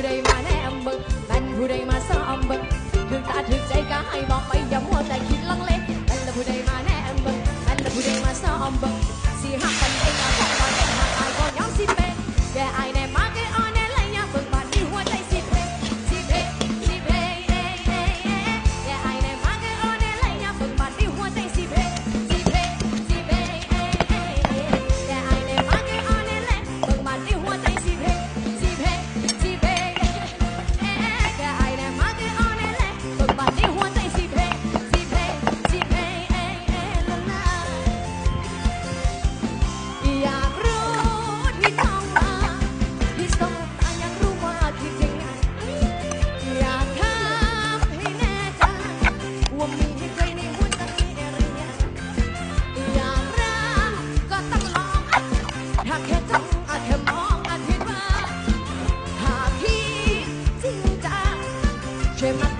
ผู้ใดมาแนมเบิ่งแม่นผู้ใดมาซ้อมเบิ่งถึงตาถึงใจก็ให้บอกไปอย่ามัวแต่คิดลังเลแม่นผู้ใดมาแนมเบิ่งแม่นผู้ใดมาซ้อมเบิ่ง อาจแค่ทำอาจแค่มองอาจคิดว่าหากพี่จริงจังใช่ไหม